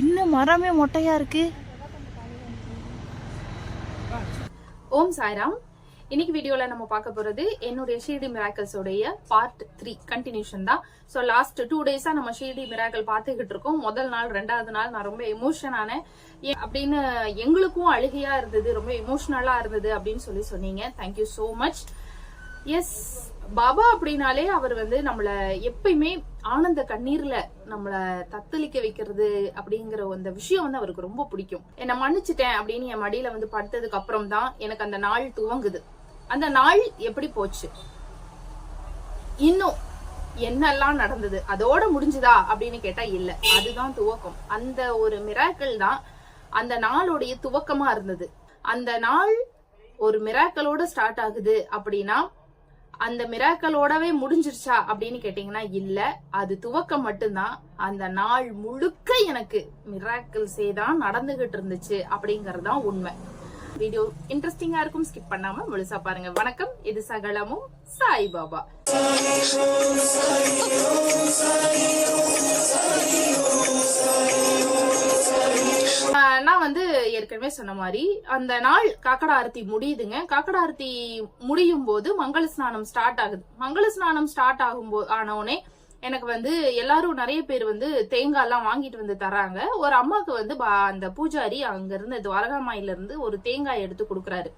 என்ன மரமே மொட்டையா இருக்கு? ஓம் சாய்ராம். இன்னைக்கு வீடியோல நம்ம பார்க்க போறது என்னுடைய ஷீடி மிராக்கல்ஸோடைய பார்ட் த்ரீ கண்டினியூஷன் தான். ஸோ லாஸ்ட் டூ டேஸா நம்ம ஷீடி மிராக்கல் பார்த்துக்கிட்டு இருக்கோம். முதல் நாள் ரெண்டாவது நாள் நான் ரொம்ப எமோஷன் ஆனேன். அப்படின்னு எங்களுக்கும் அழுகையா இருந்தது ரொம்ப எமோஷனலா இருந்தது அப்படின்னு சொல்லி சொன்னீங்க. Thank you so much yes Baba அப்படின்னாலே அவர் வந்து நம்மள எப்பயுமே ஆனந்த கண்ணீர்ல நம்மள தத்தளிக்க வைக்கிறது அப்படிங்கிற அந்த விஷயம் வந்து அவருக்கு ரொம்ப பிடிக்கும். என்னை மன்னிச்சிட்டேன் அப்படின்னு என் மடியில வந்து படுத்ததுக்கு அப்புறம் தான் எனக்கு அந்த நாள் துவங்குது. அந்த நாள் எப்படி போச்சு? இன்னும் என்னெல்லாம் நடந்தது? அதோட முடிஞ்சுதா அப்படின்னு கேட்டா இல்ல. அதுதான் துவக்கம். அந்த ஒரு மிராக்கள் தான் அந்த நாளுடைய துவக்கமா இருந்தது. அந்த நாள் ஒரு மிராக்களோட ஸ்டார்ட் ஆகுது அப்படின்னா அந்த மிராக்களோடவே முடிஞ்சிருச்சா அப்படின்னு கேட்டீங்கன்னா இல்ல. அது துவக்கம் மட்டும்தான். அந்த நாள் முழுக்க எனக்கு மிராக்கிள்ஸே தான் நடந்துகிட்டு இருந்துச்சு அப்படிங்கறது தான் உண்மை. வீடியோ இன்ட்ரெஸ்டிங்கா இருக்கும் ஸ்கிப் பண்ணாம முழுசா பாருங்க. வணக்கம் இது சகலமும் சாய் பாபா. நான் வந்து ஏற்கனவே சொன்ன மாதிரி அந்த நாள் காக்கடா ஆரத்தி முடியுதுங்க. காக்கடா ஆரத்தி முடியும் போது மங்கள ஸ்நானம் ஸ்டார்ட் ஆகுது. மங்கள ஸ்நானம் ஸ்டார்ட் ஆகும் ஆனவுடனே எனக்கு வந்து எல்லாரும் நிறைய பேர் வந்து தேங்காய் எல்லாம் வாங்கிட்டு வந்து தராங்க ஒரு அம்மாவுக்கு வந்து பா- அந்த பூஜாரி அங்க இருந்து துவாரகாமாயில இருந்து ஒரு தேங்காய் எடுத்து கொடுக்குறாரு.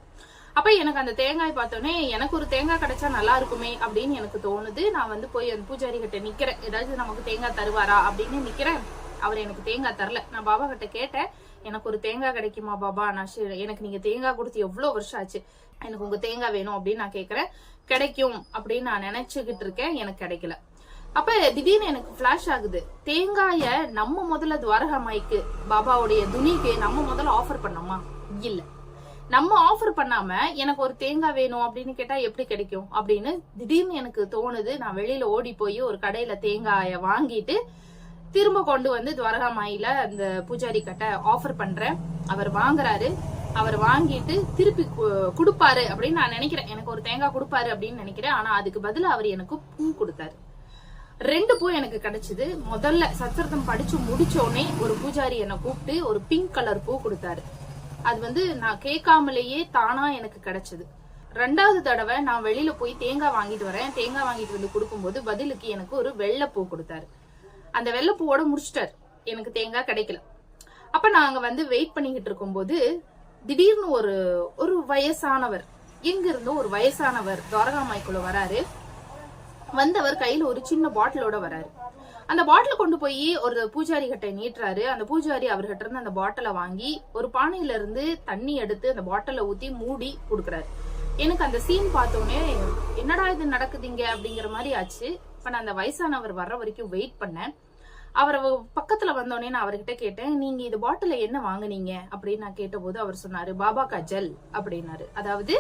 அப்ப எனக்கு அந்த தேங்காய் பார்த்தோன்னே எனக்கு ஒரு தேங்காய் கிடைச்சா நல்லா இருக்குமே அப்படின்னு எனக்கு தோணுது. நான் வந்து போய் அந்த பூஜாரி கிட்ட நிக்கிறேன். ஏதாவது நமக்கு தேங்காய் தருவாரா அப்படின்னு நிக்கிறேன். அவர் எனக்கு தேங்காய் தரல. நான் பாபா கிட்ட கேட்டேன். எனக்கு ஒரு தேங்காய் கிடைக்குமா பாபா? நான் எனக்கு நீங்க தேங்காய் கொடுத்து எவ்வளவு வருஷம் ஆச்சு? எனக்கு உங்க தேங்காய் வேணும் அப்படின்னு நான் கேக்குறேன். கிடைக்கும் அப்படின்னு நான் நினைச்சுக்கிட்டு இருக்கேன். எனக்கு கிடைக்கல. அப்ப திடீர்னு எனக்கு ஃபிளாஷ் ஆகுது. தேங்காய நம்ம முதல்ல துவாரகாமாய்க்கு பாபாவுடைய துணிக்கு நம்ம முதல்ல ஆஃபர் பண்ணோமா? இல்ல. நம்ம ஆஃபர் பண்ணாம எனக்கு ஒரு தேங்காய் வேணும் அப்படின்னு கேட்டா எப்படி கிடைக்கும்? அப்படின்னு திடீர்னு எனக்கு தோணுது. நான் வெளியில ஓடி போய் ஒரு கடையில தேங்காய வாங்கிட்டு திரும்ப கொண்டு வந்து துவாரகாமாயில அந்த பூஜாரி கட்ட ஆஃபர் பண்றேன். அவர் வாங்குறாரு. அவர் வாங்கிட்டு திருப்பி கொடுப்பாரு அப்படின்னு நான் நினைக்கிறேன். எனக்கு ஒரு தேங்காய் கொடுப்பாரு அப்படின்னு நினைக்கிறேன். ஆனா அதுக்கு பதில் அவர் எனக்கு பூ கொடுத்தாரு. ரெண்டு பூ எனக்கு கிடைச்சது. முதல்ல சத்திரத்தம் படிச்சு முடிச்சோடனே ஒரு பூஜாரி என்னை கூப்பிட்டு ஒரு பிங்க் கலர் பூ கொடுத்தாரு. அது வந்து நான் கேட்காமலேயே தானா எனக்கு கிடைச்சது. ரெண்டாவது தடவை நான் வெளியில போய் தேங்காய் வாங்கிட்டு வரேன். தேங்காய் வாங்கிட்டு வந்து கொடுக்கும்போது பதிலுக்கு எனக்கு ஒரு வெள்ளை பூ கொடுத்தாரு. அந்த வெள்ளை பூவோட முடிச்சிட்டாரு. எனக்கு தேங்காய் கிடைக்கல. அப்ப நாங்க வந்து வெயிட் பண்ணிக்கிட்டு இருக்கும்போது திடீர்னு ஒரு ஒரு வயசானவர் எங்க இருந்தோ ஒரு வயசானவர் துவரகாமாய்க்குள்ள வராரு. வந்தவர் கையில ஒரு சின்ன பாட்டிலோட வராரு. அந்த பாட்டில கொண்டு போய் ஒரு பூஜாரி கிட்ட நீட்டுறாரு. அந்த பூஜாரி அவர்கிட்ட இருந்து அந்த பாட்டிலை வாங்கி ஒரு பானையில இருந்து தண்ணி எடுத்து அந்த பாட்டிலை ஊத்தி மூடி கொடுக்குறாரு. எனக்கு அந்த சீன் பார்த்தோன்னே என்னடா இது நடக்குதுங்க அப்படிங்கிற மாதிரி ஆச்சு. இப்ப நான் அந்த வயசானவர் வர்ற வரைக்கும் வெயிட் பண்ணேன். அவர் பக்கத்துல வந்தோடனே நான் அவர்கிட்ட கேட்டேன் நீங்க இது பாட்டில என்ன வாங்குனீங்க? அப்படின்னு நான் கேட்டபோது அவர் சொன்னாரு பாபா கஜல் அப்படின்னாரு. அதாவது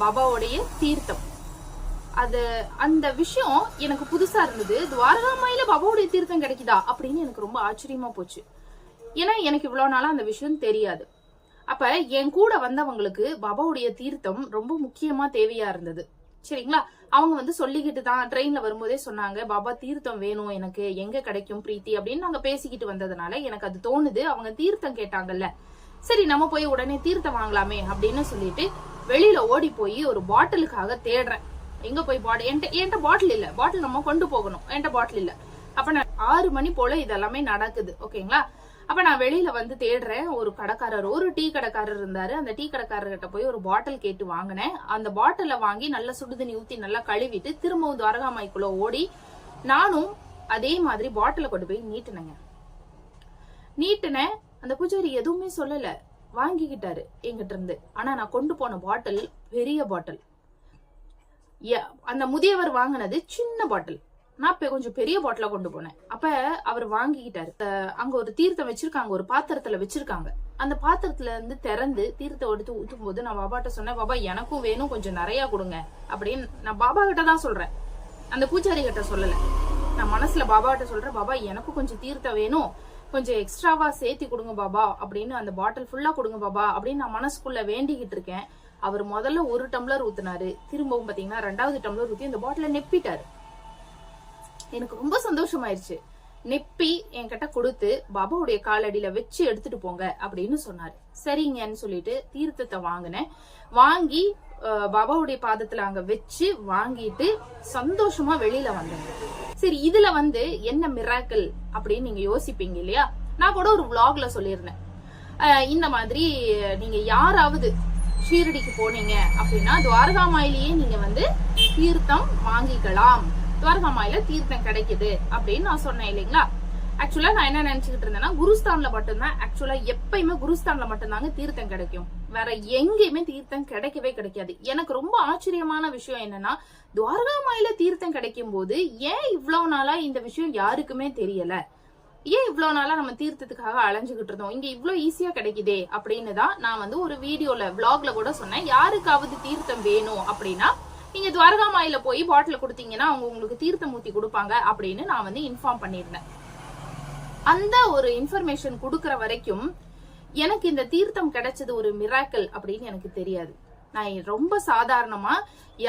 பாபாவுடைய தீர்த்தம். அது அந்த விஷயம் எனக்கு புதுசா இருந்தது. துவாரகாமாயில பாபாவுடைய தீர்த்தம் கிடைக்குதா அப்படின்னு எனக்கு ரொம்ப ஆச்சரியமா போச்சு. ஏன்னா எனக்கு இவ்வளவு நாளா அந்த விஷயம் தெரியாது. அப்ப என் கூட வந்தவங்களுக்கு பாபாவுடைய தீர்த்தம் ரொம்ப முக்கியமா தேவையா இருந்தது. சரிங்களா? அவங்க வந்து சொல்லிக்கிட்டு தான் ட்ரெயின்ல வரும்போதே சொன்னாங்க பாபா தீர்த்தம் வேணும் எனக்கு. எங்க கிடைக்கும் பிரீத்தி? அப்படின்னு நாங்க பேசிக்கிட்டு வந்ததுனால எனக்கு அது தோணுது. அவங்க தீர்த்தம் கேட்டாங்கல்ல. சரி நம்ம போய் உடனே தீர்த்தம் வாங்கலாமே அப்படின்னு சொல்லிட்டு வெளியில ஓடி போய் ஒரு பாட்டிலுக்காக தேடுறேன். எங்க போய் பாட்டில் என்கிட்ட என்கிட்ட பாட்டில் இல்ல. பாட்டில் நம்ம கொண்டு போகணும். என்கிட்ட பாட்டில் இல்ல. அப்ப நான் ஆறு மணி போல இதெல்லாமே நடக்குது. ஓகேங்களா? அப்ப நான் வெளியில வந்து தேடுறேன். ஒரு கடைக்காரர் ஒரு டீ கடைக்காரர் இருந்தாரு. அந்த டீ கடைக்காரர்கிட்ட போய் ஒரு பாட்டில் கேட்டு வாங்கினேன். அந்த பாட்டில வாங்கி நல்லா சுடுதண்ணி ஊத்தி நல்லா கழுவிட்டு திரும்பவும் துவாரகாமாய்க்குள்ள ஓடி நானும் அதே மாதிரி பாட்டில கொண்டு போய் நீட்டினேங்க. நீட்டினேன். அந்த பூஜாரி எதுவுமே சொல்லல. வாங்கிக்கிட்டாரு எங்கிட்ட இருந்து. ஆனா நான் கொண்டு போன பாட்டில் பெரிய பாட்டில் ய- அந்த முதியவர் வாங்கினது சின்ன பாட்டில் நான் கொஞ்சம் பெரிய பாட்டிலா கொண்டு போனேன். அப்ப அவர் வாங்கிக்கிட்டாரு. அங்க ஒரு தீர்த்தம் வச்சிருக்காங்க ஒரு பாத்திரத்துல வச்சிருக்காங்க. அந்த பாத்திரத்துல இருந்து திறந்து தீர்த்தம் எடுத்து ஊத்தும் போது நான் பாபாட்ட சொன்னேன் பாபா எனக்கும் வேணும் கொஞ்சம் நிறைய கொடுங்க. அப்படின்னு நான் பாபா கிட்ட தான் சொல்றேன். அந்த பூஜாரி கிட்ட சொல்லல. நான் மனசுல பாபா கிட்ட சொல்றேன் பாபா எனக்கும் கொஞ்சம் தீர்த்தம் வேணும். கொஞ்சம் எக்ஸ்ட்ராவா சேர்த்தி கொடுங்க பாபா. அப்படின்னு அந்த பாட்டில் ஃபுல்லா கொடுங்க பாபா அப்படின்னு நான் மனசுக்குள்ள வேண்டிக்கிட்டு இருக்கேன். அவர் முதல்ல ஒரு டம்ளர் ஊத்துனாரு. திரும்பவும் பாத்தீங்கன்னா ரெண்டாவது டம்ளர் ஊத்தி அந்த பாட்டில நெப்பிட்டாரு. எனக்கு ரொம்ப சந்தோஷமாயிருச்சு. நெப்பி என்கிட்ட கொடுத்து பாபாவுடைய காலடியில வச்சு எடுத்துட்டு போங்க அப்படின்னு சொன்னாரு. சரிங்கன்னு சொல்லிட்டு தீர்த்தத்தை வாங்கினேன். வாங்கி பாபாவுடைய பாதத்துல அங்க வச்சு வாங்கிட்டு சந்தோஷமா வெளியில வந்தேன். சரி இதுல வந்து என்ன மிராக்கல் அப்படின்னு நீங்க யோசிப்பீங்க இல்லையா? நான் கூட ஒரு விளாக்ல சொல்லியிருந்தேன். இந்த மாதிரி நீங்க யாராவது ஷீரடிக்கு போனீங்க அப்படின்னா துவாரகாமாயிலேயே நீங்க வந்து தீர்த்தம் வாங்கிக்கலாம். துவாரகமாயில தீர்த்தம் கிடைக்குது அப்படின்னு நான் சொன்னேன் இல்லைங்களா? ஆக்சுவலா நான் என்ன நினைச்சுக்கிட்டு இருந்தேன்னா குருஸ்தான்ல மட்டும்தான். ஆக்சுவலா எப்பயுமே குருஸ்தான்ல மட்டும்தாங்க தீர்த்தம் கிடைக்கும். வேற எங்கேயுமே தீர்த்தம் கிடைக்கவே கிடைக்காது. எனக்கு ரொம்ப ஆச்சரியமான விஷயம் என்னன்னா துவாரகாமாயில தீர்த்தம் கிடைக்கும் போது ஏன் இவ்வளவு நாளா இந்த விஷயம் யாருக்குமே தெரியல? ஏன் இவ்வளவு நாளா நம்ம தீர்த்தத்துக்காக அலைஞ்சுக்கிட்டு இருந்தோம்? இங்க இவ்வளவு ஈஸியா கிடைக்குதே அப்படின்னு தான் நான் வந்து ஒரு வீடியோல vlogல கூட சொன்னேன். யாருக்காவது தீர்த்தம் வேணும் அப்படின்னா நீங்க துவாரகாமாயில போய் பாட்டில் கொடுத்தீங்கன்னா அவங்க உங்களுக்கு தீர்த்தம் ஊத்தி கொடுப்பாங்க அப்படின்னு நான் வந்து இன்ஃபார்ம் பண்ணியிருந்தேன். அந்த ஒரு இன்ஃபர்மேஷன் கொடுக்கற வரைக்கும் எனக்கு இந்த தீர்த்தம் கிடைச்சது ஒரு மிராக்கல் அப்படின்னு எனக்கு தெரியாது. நான் ரொம்ப சாதாரணமா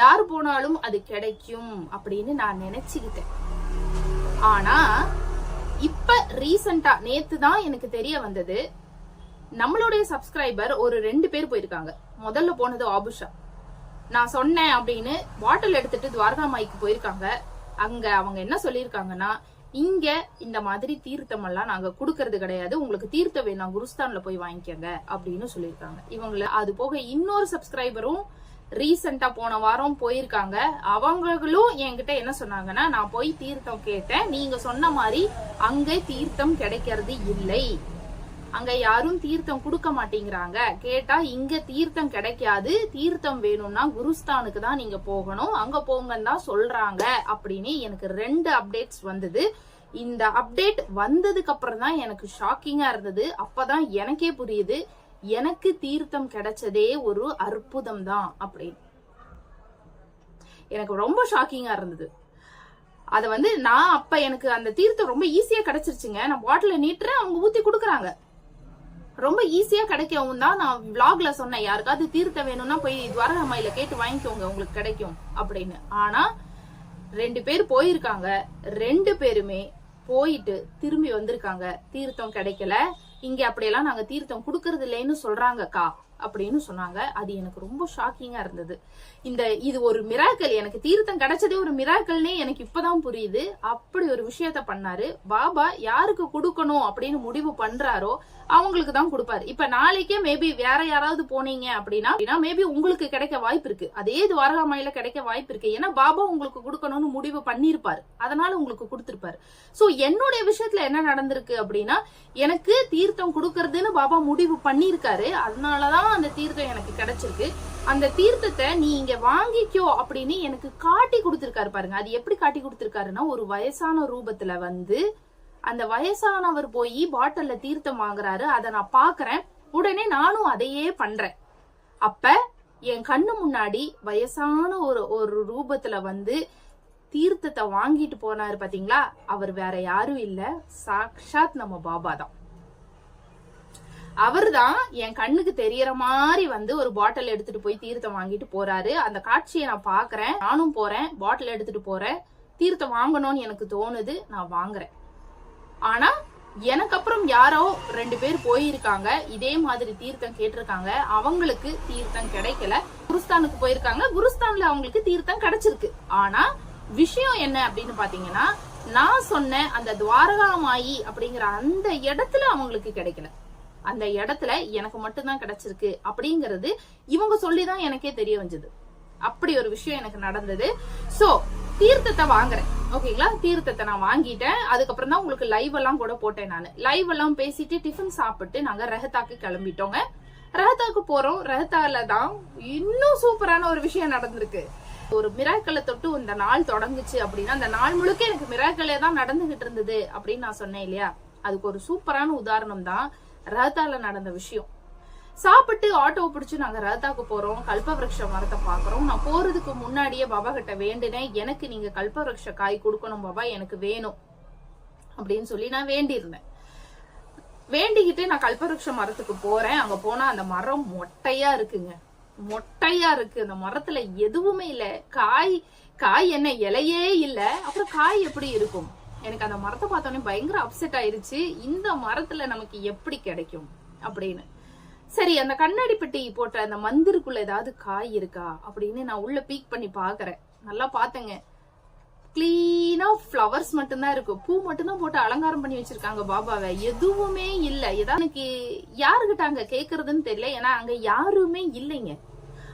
யார் போனாலும் அது கிடைக்கும் அப்படின்னு நான் நினைச்சுக்கிட்டேன். ஆனா இப்ப ரீசண்டா நேத்து தான் எனக்கு தெரிய வந்தது நம்மளுடைய சப்ஸ்கிரைபர் ஒரு ரெண்டு பேர் போயிருக்காங்க. முதல்ல போனது ஆபுஷா. நான் சொன்னேன் அப்படின்னு பாட்டில் எடுத்துட்டு துவாரகாமாய்க்கு போயிருக்காங்க. அங்க அவங்க என்ன சொல்லியிருக்காங்கன்னா இங்க இந்த மாதிரி தீர்த்தம் எல்லாம் நாங்க குடுக்கறது கிடையாது. உங்களுக்கு தீர்த்தம் வேணாம் குருஸ்தான்ல போய் வாங்கிக்கோங்க அப்படின்னு சொல்லியிருக்காங்க. இவங்கள அது போக இன்னொரு சப்ஸ்கிரைபரும் ரீசெண்டா போன வாரம் போயிருக்காங்க. அவங்களும் என்கிட்ட என்ன சொன்னாங்கன்னா நான் போய் தீர்த்தம் கேட்டேன். நீங்க சொன்ன மாதிரி அங்க தீர்த்தம் கிடைக்கிறது இல்லை. அங்க யாரும் தீர்த்தம் கொடுக்க மாட்டேங்கிறாங்க. கேட்டா இங்க தீர்த்தம் கிடைக்காது. தீர்த்தம் வேணும்னா குருஸ்தானுக்கு தான் நீங்க போகணும். அங்க போங்கன்னு தான் சொல்றாங்க அப்படின்னு எனக்கு ரெண்டு அப்டேட்ஸ் வந்தது. இந்த அப்டேட் வந்ததுக்கு அப்புறம் தான் எனக்கு ஷாக்கிங்கா இருந்தது. அப்பதான் எனக்கே புரியுது. எனக்கு தீர்த்தம் கிடைச்சதே ஒரு அற்புதம் தான் அப்படின்னு. எனக்கு ரொம்ப ஷாக்கிங்கா இருந்தது. அதை வந்து நான் அப்ப எனக்கு அந்த தீர்த்தம் ரொம்ப ஈஸியா கிடைச்சிருச்சுங்க. நான் பாட்டில நீட்டுறேன் அவங்க ஊத்தி கொடுக்குறாங்க. ரொம்ப ஈஸியா கிடைக்கவும் தான் நான் விளாக்ல சொன்னேன். யாருக்காவது தீர்த்தம் வேணும்னா போய் துவாரகாமாயில கேட்டு வாங்கிக்கோங்க உங்களுக்கு கிடைக்கும் அப்படின்னு. ஆனா ரெண்டு பேர் போயிருக்காங்க. ரெண்டு பேருமே போயிட்டு திரும்பி வந்திருக்காங்க. தீர்த்தம் கிடைக்கல. இங்க அப்படியெல்லாம் நாங்க தீர்த்தம் குடுக்கறது இல்லைன்னு சொல்றாங்கக்கா அப்படின்னு சொன்னாங்க. அது எனக்கு ரொம்ப ஷாக்கிங்கா இருந்தது. இந்த இது ஒரு மிராக்கல் எனக்கு தீர்த்தம் கிடைச்சதே ஒரு மிராக்கல்னே எனக்கு இப்பதான் புரியுது. அப்படி ஒரு விஷயத்த பண்ணாரு. பாபா யாருக்கு கொடுக்கணும் அப்படின்னு முடிவு பண்றாரோ அவங்களுக்கு தான் கொடுப்பாரு. இப்ப நாளைக்கே மேபி வேற யாராவது போனீங்க அப்படின்னா அப்படின்னா மேபி உங்களுக்கு கிடைக்க வாய்ப்பு இருக்கு. அதே துவாரகாமாயில கிடைக்க வாய்ப்பு இருக்கு. ஏன்னா பாபா உங்களுக்கு கொடுக்கணும்னு முடிவு பண்ணிருப்பாரு அதனால உங்களுக்கு கொடுத்திருப்பாரு. சோ என்னுடைய விஷயத்துல என்ன நடந்திருக்கு அப்படின்னா எனக்கு தீர்த்தம் கொடுக்கறதுன்னு பாபா முடிவு பண்ணிருக்காரு அதனாலதான் அந்த தீர்த்தம் எனக்கு கிடைச்சிருக்கு. அந்த தீர்த்தத்தை நீ இங்க வாங்கிக்கோ அப்படின்னு எனக்கு காட்டி கொடுத்திருக்காரு பாருங்க. அது எப்படி காட்டி கொடுத்திருக்காருன்னா ஒரு வயசான ரூபத்துல வந்து அந்த வயசானவர் போய் பாட்டில்ல தீர்த்தம் வாங்குறாரு. அதை நான் பாக்குறேன். உடனே நானும் அதையே பண்றேன். அப்ப என் கண்ணு முன்னாடி வயசான ஒரு ஒரு ரூபத்துல வந்து தீர்த்தத்தை வாங்கிட்டு போனாரு பாத்தீங்களா? அவர் வேற யாரும் இல்ல. சாக்ஷாத் நம்ம பாபா தான். அவர் தான் என் கண்ணுக்கு தெரியற மாதிரி வந்து ஒரு பாட்டில் எடுத்துட்டு போய் தீர்த்தம் வாங்கிட்டு போறாரு. அந்த காட்சியை நான் பாக்குறேன். நானும் போறேன். பாட்டில் எடுத்துட்டு போறேன். தீர்த்தம் வாங்கணும்னு எனக்கு தோணுது. நான் வாங்குறேன். ஆனா எனக்கு அப்புறம் யாரோ ரெண்டு பேர் போயிருக்காங்க. இதே மாதிரி தீர்த்தம் கேட்டிருக்காங்க. அவங்களுக்கு தீர்த்தம் கிடைக்கல. குருஸ்தானுக்கு போயிருக்காங்க. குருஸ்தான்ல அவங்களுக்கு தீர்த்தம் கிடைச்சிருக்கு. ஆனா விஷயம் என்ன அப்படின்னு பாத்தீங்கன்னா நான் சொன்ன அந்த துவாரகாமாயி அப்படிங்கிற அந்த இடத்துல அவங்களுக்கு கிடைக்கல. அந்த இடத்துல எனக்கு மட்டும்தான் கிடைச்சிருக்கு அப்படிங்கறது இவங்க சொல்லிதான் எனக்கே தெரிய வந்தது. அப்படி ஒரு விஷயம் எனக்கு நடந்தது. சோ தீர்த்தத்தை வாங்குறேன். ஓகேங்களா? தீர்த்தத்தை நான் வாங்கிட்டேன். அதுக்கப்புறம் தான் உங்களுக்கு லைவ் எல்லாம் கூட போட்டேன் நான். லைவ் எல்லாம் பேசிட்டு டிஃபன் சாப்பிட்டு நாங்க ரஹத்தாக்கு கிளம்பிட்டோங்க. ரஹத்தாக்கு போறோம். ரஹத்தால தான் இன்னும் சூப்பரான ஒரு விஷயம் நடந்திருக்கு. ஒரு மிராக்களை தொட்டு இந்த நாள் தொடங்குச்சு அப்படின்னா அந்த நாள் முழுக்க எனக்கு மிராக்களே தான் நடந்துகிட்டு இருந்தது அப்படின்னு நான் சொன்னேன் இல்லையா? அதுக்கு ஒரு சூப்பரான உதாரணம் தான் ரஹத்தால நடந்த விஷயம். சாப்பிட்டு ஆட்டோ பிடிச்சி நாங்க ரத்தாக்கு போறோம். கல்பவருஷ மரத்தை பாக்குறோம் நான் போறதுக்கு முன்னாடியே பாபா கிட்ட வேண்டினேன். எனக்கு நீங்க கல்பவருஷ காய் கொடுக்கணும் பாபா எனக்கு வேணும் அப்படின்னு சொல்லி நான் வேண்டியிருந்தேன். வேண்டிக்கிட்டு நான் கல்பவருஷ மரத்துக்கு போறேன். அங்க போனா அந்த மரம் மொட்டையா இருக்குங்க. மொட்டையா இருக்கு. அந்த மரத்துல எதுவுமே இல்ல. காய் காய் என்ன இலையே இல்ல. அப்புறம் காய் எப்படி இருக்கும்? எனக்கு அந்த மரத்தை பார்த்தோன்னே பயங்கர அப்செட் ஆயிருச்சு. இந்த மரத்துல நமக்கு எப்படி கிடைக்கும்? அப்படின்னு. சரி அந்த கண்ணாடி பெட்டி போட்ட அந்த மந்திருக்குள்ள ஏதாவது காய் இருக்கா அப்படின்னு நான் உள்ள பீக் பண்ணி பாக்குறேன். நல்லா பார்த்தேங்க கிளீனா ஃப்ளவர்ஸ் மட்டும்தான் இருக்கும். பூ மட்டும்தான் போட்டு அலங்காரம் பண்ணி வச்சிருக்காங்க பாபாவை. எதுவுமே இல்ல. ஏதாவது எனக்கு யாருகிட்ட அங்க கேக்குறதுன்னு தெரியல. ஏன்னா அங்க யாருமே இல்லைங்க.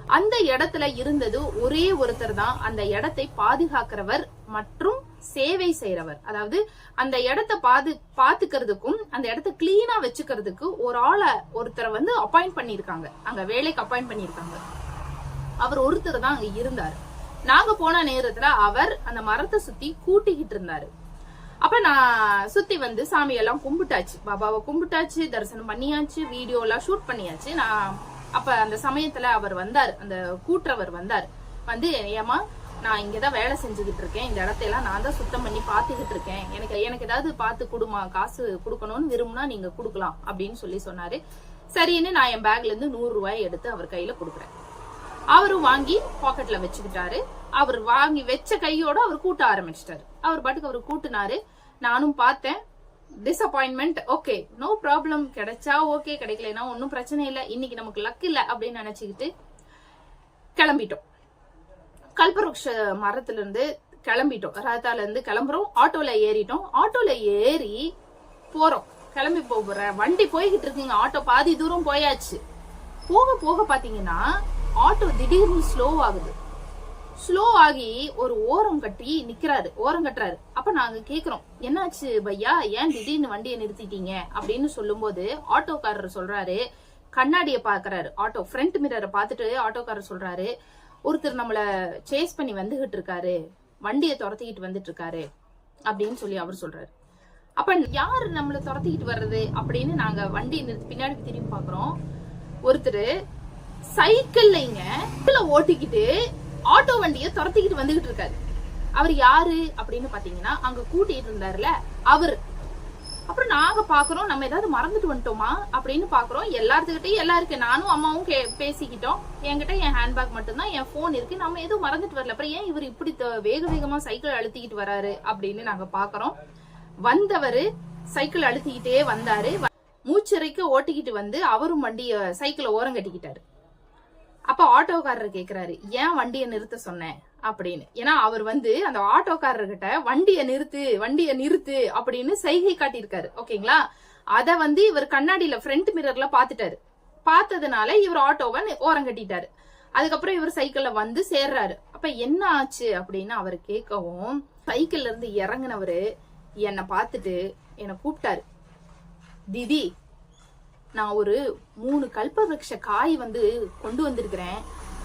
அந்த இடத்துல இருந்தது ஒரே ஒருத்தர் தான். அந்த இடத்தை பாதுகாக்கிறவர் மற்றும் சேவை செய்யறவர் அதாவது அந்த இடத்த பாது பாத்துக்கிறதுக்கும் அந்த இடத்த கிளீனா வச்சுக்கிறதுக்கு ஒரு ஆளை ஒருத்தரை வந்து அப்பாயிண்ட் பண்ணிருக்காங்க அங்க வேலைக்கு அப்பாயிண்ட் பண்ணிருக்காங்க அவர் ஒருத்தர் தான் அங்க இருந்தாரு. நாங்க போன நேரத்துல அவர் அந்த மரத்தை சுத்தி கூட்டிக்கிட்டு இருந்தாரு. அப்ப நான் சுத்தி வந்து சாமியெல்லாம் கும்பிட்டாச்சு. பாபாவை கும்பிட்டாச்சு தரிசனம் பண்ணியாச்சு வீடியோ எல்லாம் ஷூட் பண்ணியாச்சு. நான் அப்ப அந்த சமயத்துல அவர் வந்தார். அந்த கூட்டுறவர் வந்தார். வந்து ஏமா நான் இங்கே தான் வேலை செஞ்சுக்கிட்டு இருக்கேன் இந்த இடத்தையெல்லாம் நான் தான் சுத்தம் பண்ணி பார்த்துக்கிட்டு இருக்கேன் எனக்கு எனக்கு ஏதாவது பார்த்து கொடுமா காசு கொடுக்கணும்னு விரும்புனா நீங்கள் கொடுக்கலாம் அப்படின்னு சொல்லி சொன்னார். சரின்னு நான் என் பேக்லேருந்து இருந்து எடுத்து அவர் கையில் கொடுக்குறேன். அவரும் வாங்கி பாக்கெட்ல வச்சுக்கிட்டாரு. அவர் வாங்கி வச்ச கையோட அவர் கூட்ட ஆரம்பிச்சிட்டாரு. அவர் பாட்டுக்கு அவர் கூட்டினாரு. நானும் பார்த்தேன். டிசப்பாயின்மெண்ட் ஓகே நோ ப்ராப்ளம் கிடைச்சா ஓகே கிடைக்கலன்னா ஒன்றும் பிரச்சனை இல்லை. இன்னைக்கு நமக்கு லக் இல்லை அப்படின்னு நினச்சிக்கிட்டு கிளம்பிட்டோம். கல்பருக்ஷ மரத்துல இருந்து கிளம்பிட்டோம். ரத்தால இருந்து கிளம்புறோம். ஆட்டோல ஏறிட்டோம். ஆட்டோல ஏறி போறோம். கிளம்பி போற வண்டி போய்கிட்டு இருக்கீங்க. ஆட்டோ பாதி தூரம் போயாச்சு. போக போக பாத்தீங்கன்னா ஆட்டோ திடீர்னு ஸ்லோ ஆகுது. ஸ்லோ ஆகி ஒரு ஓரம் கட்டி நிக்கிறாரு. ஓரம் கட்டுறாரு. அப்ப நாங்க கேக்குறோம். என்னாச்சு பையா? ஏன் திடீர்னு வண்டியை நிறுத்திட்டீங்க? அப்படின்னு சொல்லும்போது ஆட்டோக்காரர் சொல்றாரு. கண்ணாடியை பாக்குறாரு. ஆட்டோ ஃப்ரண்ட் மிரரை பார்த்துட்டு ஆட்டோக்காரர் சொல்றாரு. ஒருத்தர் நம்மள சேஸ் பண்ணி வந்துகிட்டு இருக்காரு வண்டியை துரத்திக்கிட்டு வந்துட்டு இருக்காரு அப்படின்னு சொல்லி அவர் சொல்றாரு. அப்ப யாரு நம்மளை துரத்திக்கிட்டு வர்றது அப்படின்னு நாங்க வண்டி பின்னாடி திரும்பி பாக்குறோம். ஒருத்தர் சைக்கிள்லைங்க ஓட்டிக்கிட்டு ஆட்டோ வண்டியை துரத்திக்கிட்டு வந்துகிட்டு இருக்காரு அவர் யாரு அப்படின்னு பாத்தீங்கன்னா அங்க கூட்டிட்டு இருந்தாருல அவர். அப்புறம் நாங்க பாக்குறோம் நம்ம ஏதாவது மறந்துட்டு வந்துட்டோமா அப்படின்னு பாக்குறோம். எல்லாத்துக்கிட்டையும் எல்லாம் இருக்கு. நானும் அம்மாவும் கே- பேசிக்கிட்டோம். என்கிட்ட என் ஹேண்ட்பேக் மட்டும்தான் என் போன் இருக்கு. நம்ம எதுவும் மறந்துட்டு வரல. அப்புறம் ஏன் இவர் இப்படி வேக வேகமா சைக்கிள் அழுத்திக்கிட்டு வராரு அப்படின்னு நாங்க பாக்குறோம். வந்தவர் சைக்கிள் அழுத்திக்கிட்டே வந்தாரு. வ- மூச்சிறைக்க ஓட்டிக்கிட்டு வந்து அவரும் வண்டிய சைக்கிளை ஓரம் கட்டிக்கிட்டாரு அப்ப ஆட்டோக்காரர் கேக்குறாரு ஏன் வண்டியை நிறுத்த சொன்னேன் அப்படின்னு. ஏன்னா அவர் வந்து அந்த ஆட்டோக்காரர்கிட்ட வண்டியை நிறுத்து வண்டியை நிறுத்து அப்படின்னு சைகை காட்டியிருக்காரு. ஓகேங்களா? அத வந்து இவர் கண்ணாடியில ஃப்ரண்ட் மிரர்ல பாத்துட்டாரு. பார்த்ததுனால இவர் ஆட்டோவை ஓரம் கட்டிட்டாரு. அதுக்கப்புறம் இவர் சைக்கிள்ல வந்து சேர்றாரு. அப்ப என்ன ஆச்சு அப்படின்னு அவர் கேட்கவும் சைக்கிள்ல இருந்து இறங்கினவரு என்னை பார்த்துட்டு என்னை கூப்பிட்டாரு. திதி நான் ஒரு மூணு கல்பவருஷ காய் வந்து கொண்டு வந்திருக்கிறேன்.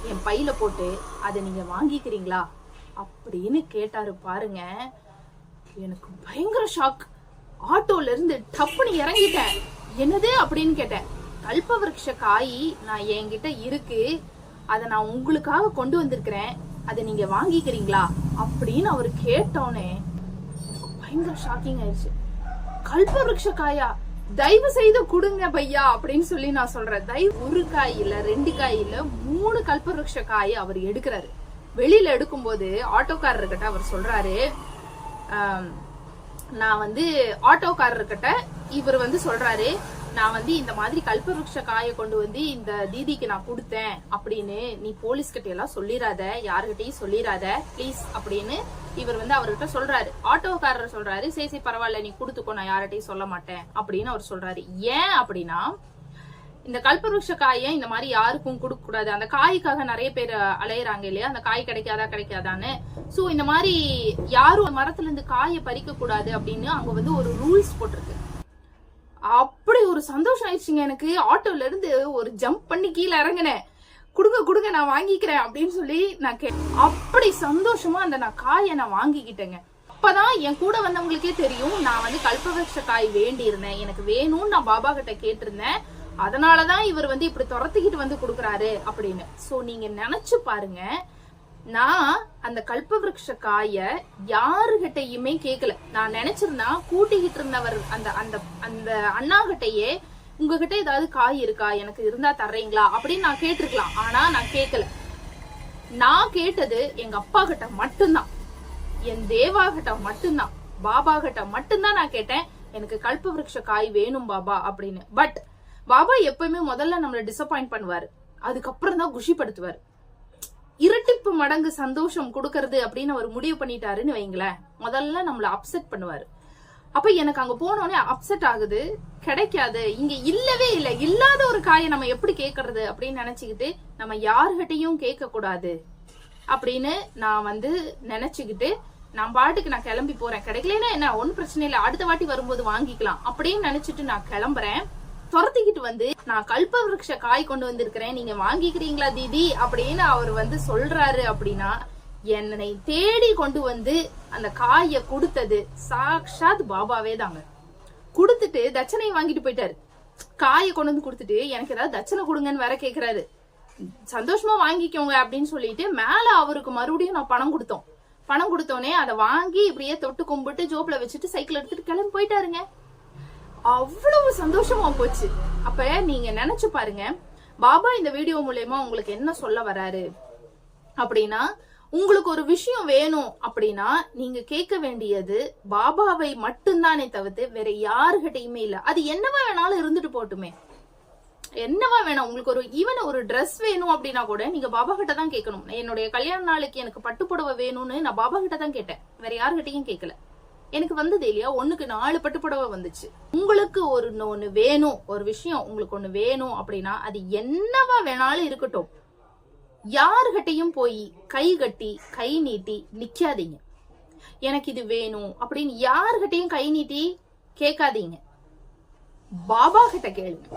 என் பையில போட்டு அதை நீங்க வாங்கிக்கிறீங்களா? அப்படின்னு கேட்டாரு பாருங்க. எனக்கு பயங்கர ஷாக் ஆட்டோல இருந்து டப்புன்னு இறங்கிட்டேன். என்னது அப்படின்னு கேட்டேன். கல்பவருஷ காய் நான் என்கிட்ட இருக்கு. அதை நான் உங்களுக்காக கொண்டு வந்திருக்கிறேன். அதை நீங்க வாங்கிக்கிறீங்களா? அப்படின்னு அவர் கேட்டோன்னே பயங்கர ஷாக்கிங் ஆயிடுச்சு. கல்பவருஷ காயா? தயவு செய்து கொடுங்க பையா அப்படின்னு சொல்லி நான் சொல்றேன். தயவு ஒரு காய் ரெண்டு காய் மூணு கல்பவருஷ காய் அவர் எடுக்கிறாரு. வெளியில எடுக்கும்போது ஆட்டோக்காரர்கிட்ட அவர் சொல்றாரு நான் வந்து ஆட்டோக்காரர்கிட்ட இவர் வந்து சொல்றாரு நான் வந்து இந்த மாதிரி கல்பவருஷ காயை கொண்டு வந்து இந்த தீதிக்கு நான் கொடுத்தேன் அப்படின்னு நீ போலீஸ்கிட்ட எல்லாம் சொல்லிடாத யாருகிட்டயும் சொல்லிடாத ப்ளீஸ் அப்படின்னு இவர் வந்து அவர்கிட்ட சொல்றாரு. ஆட்டோக்காரர் சொல்றாரு சரி சரி பரவாயில்ல நீ கொடுத்துக்கோ நான் யார்கிட்டயும் சொல்ல மாட்டேன் அப்படின்னு அவர் சொல்றாரு. ஏன் அப்படின்னா இந்த கல்பவருஷ காயை இந்த மாதிரி யாருக்கும் கொடுக்க கூடாது அந்த காய்க்காக நிறைய பேர் அலையறாங்க இல்லையா? அந்த காய் கிடைக்காதா கிடைக்காதான்னு. சோ இந்த மாதிரி யாரும் மரத்துல இருந்து காயை பறிக்க கூடாது அப்படின்னு அங்க வந்து ஒரு ரூல்ஸ் போட்டிருக்கு. அப்படி ஒரு சந்தோஷம் ஆயிடுச்சுங்க எனக்கு. ஆட்டோல இருந்து ஒரு ஜம்ப் பண்ணி கீழே இறங்கினேன். கொடுங்க கொடுங்க நான் வாங்கிக்கிறேன் அப்படின்னு சொல்லி நான் கே அப்படி சந்தோஷமா அந்த நான் காயை நான் வாங்கிக்கிட்டேங்க. அப்பதான் என் கூட வந்தவங்களுக்கே தெரியும் நான் வந்து கல்பவட்ச காய் வேண்டி இருந்தேன் எனக்கு வேணும்னு நான் பாபா கிட்ட கேட்டிருந்தேன். அதனாலதான் இவர் வந்து இப்படி துரத்திக்கிட்டு வந்து கொடுக்குறாரு அப்படின்னு. சோ நீங்க நினைச்சு பாருங்க நான் அந்த கல்பவருஷ காய யாருகிட்டயுமே கேட்கல நான் நினைச்சிருந்தா கூட்டிக்கிட்டு இருந்தவர் அந்த அந்த அந்த அண்ணா கிட்டயே உங்ககிட்ட ஏதாவது காய் இருக்கா? எனக்கு இருந்தா தர்றீங்களா? அப்படின்னு நான் கேட்டிருக்கலாம். ஆனா நான் கேட்கல நான் கேட்டது எங்க அப்பா கிட்ட மட்டும்தான். என் தேவா கிட்ட மட்டும்தான். பாபா கிட்ட மட்டும்தான் நான் கேட்டேன். எனக்கு கல்பவிருஷ காய் வேணும் பாபா அப்படின்னு. பட் பாபா எப்பயுமே முதல்ல நம்மளை டிசப்பாயிண்ட் பண்ணுவாரு. அதுக்கப்புறம் தான் குஷிப்படுத்துவாரு. இரட்டிப்பு மடங்கு சந்தோஷம் கொடுக்கறது அப்படின்னு அவர் முடிவு பண்ணிட்டாருன்னு வைங்களேன். முதல்ல நம்மள அப்செட் பண்ணுவாரு. அப்ப எனக்கு அங்க போனோடனே அப்செட் ஆகுது. கிடைக்காது. இங்க இல்லவே இல்லை. இல்லாத ஒரு காயை நம்ம எப்படி கேட்கறது அப்படின்னு நினைச்சுக்கிட்டு நம்ம யார்கிட்டயும் கேட்க கூடாது அப்படின்னு நான் வந்து நினைச்சுக்கிட்டு நான் பாட்டுக்கு நான் கிளம்பி போறேன். கிடைக்கலன்னா என்ன? ஒன்னும் பிரச்சனை இல்லை. அடுத்த வாட்டி வரும்போது வாங்கிக்கலாம் அப்படின்னு நினைச்சிட்டு நான் கிளம்புறேன். துரத்திக்கிட்டு வந்து நான் கல்பவருஷ காய் கொண்டு வந்திருக்கிறேன் நீங்க வாங்கிக்கிறீங்களா தீதி? அப்படின்னு அவர் வந்து சொல்றாரு அப்படின்னா என்னை தேடி கொண்டு வந்து அந்த காயை கொடுத்தது சாக்ஷாத் பாபாவே தாங்க. கொடுத்துட்டு தட்சணை வாங்கிட்டு போயிட்டாரு. காயை கொண்டு வந்து கொடுத்துட்டு எனக்கு ஏதாவது தட்சணை கொடுங்கன்னு வேற கேக்குறாரு. சந்தோஷமா வாங்கிக்கோங்க அப்படின்னு சொல்லிட்டு மேல அவருக்கு மறுபடியும் நான் பணம் கொடுத்தோம். பணம் கொடுத்தோன்னே அதை வாங்கி இப்படியே தொட்டு கும்பிட்டு ஜோப்ல வச்சுட்டு சைக்கிள் எடுத்துட்டு கிளம்பி போயிட்டாருங்க. அவ்வளவு சந்தோஷமா போச்சு. அப்ப நீங்க நினைச்சு பாருங்க பாபா இந்த வீடியோ மூலயமா உங்களுக்கு என்ன சொல்ல வராரு? அப்படின்னா உங்களுக்கு ஒரு விஷயம் வேணும் அப்படின்னா நீங்க கேட்க வேண்டியது பாபாவை மட்டும்தானே தவிர்த்து வேற யாருகிட்டயுமே இல்ல. அது என்னவா வேணாலும் இருந்துட்டு போட்டுமே. என்னவா வேணாம் உங்களுக்கு ஒரு ஈவன் ஒரு ட்ரெஸ் வேணும் அப்படின்னா கூட நீங்க பாபா கிட்ட தான் கேட்கணும். என்னுடைய கல்யாண நாளைக்கு எனக்கு பட்டுப்புடவை வேணும்னு நான் பாபா கிட்ட தான் கேட்டேன். வேற யாருகிட்டயும் கேட்கல. எனக்கு வந்தது இல்லையா? ஒண்ணுக்கு நாலு பட்டுப்புடவை வந்துச்சு. உங்களுக்கு ஒரு ஒண்ணு வேணும். ஒரு விஷயம் உங்களுக்கு ஒண்ணு வேணும் அப்படின்னா அது என்னவா வேணாலும் இருக்கட்டும். யாருகிட்டயும் போய் கை கட்டி கை நீட்டி நிக்காதீங்க. எனக்கு இது வேணும் அப்படின்னு யாருகிட்டயும் கை நீட்டி கேட்காதீங்க. பாபா கிட்ட கேளுங்க.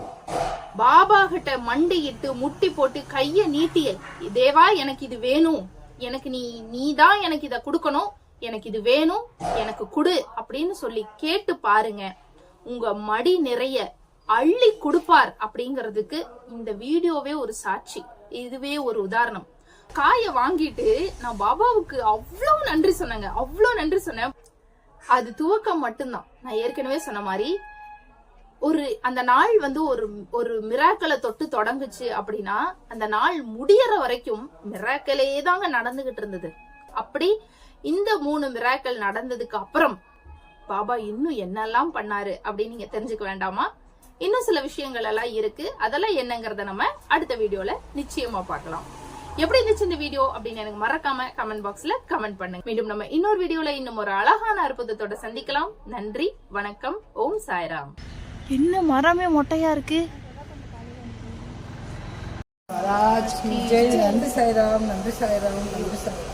பாபா கிட்ட மண்டியிட்டு முட்டி போட்டு கைய நீட்டிய தேவா எனக்கு இது வேணும். எனக்கு நீ நீ தான் எனக்கு இத கொடுக்கணும். எனக்கு இது வேணும் எனக்கு குடு அப்படின்னு சொல்லி கேட்டு பாருங்க. உங்க மடி நிறைய அள்ளி கொடுப்பார் அப்படிங்கிறதுக்கு இந்த வீடியோவே ஒரு சாட்சி. இதுவே ஒரு உதாரணம். காயை வாங்கிட்டு நான் பாபாவுக்கு அவ்வளவு நன்றி சொன்னேங்க. அவ்வளவு நன்றி சொன்னேன். அது துவக்கம் மட்டும்தான். நான் ஏற்கனவே சொன்ன மாதிரி ஒரு அந்த நாள் வந்து ஒரு ஒரு மிராக்களை தொட்டு தொடங்குச்சு அப்படின்னா அந்த நாள் முடியற வரைக்கும் மிராக்கலே தாங்க நடந்துகிட்டு இருந்தது. அப்படி இந்த மூணு மிராக்கள் நடந்ததுக்கு அப்புறம் பாபா இன்னும் என்னெல்லாம் பண்ணாரு? அப்படின்னு நீங்க தெரிஞ்சுக்க வேண்டாமா? இன்னும் சில விஷயங்கள் எல்லாம் இருக்கு. அதெல்லாம் என்னங்கிறத நம்ம அடுத்த வீடியோல நிச்சயமா பார்க்கலாம். எப்படி இருந்துச்சு இந்த வீடியோ அப்படின்னு எனக்கு மறக்காம கமெண்ட் பாக்ஸ்ல கமெண்ட் பண்ணுங்க. மீண்டும் நம்ம இன்னொரு வீடியோல இன்னும் ஒரு அழகான அற்புதத்தோட சந்திக்கலாம். நன்றி வணக்கம் ஓம் சாய்ராம். என்ன மரமே மொட்டையா இருக்கு? மகாராஜ் நன்றி சாய்ராம் நன்றி சாய்ராம் நன்றி சாய்ராம்.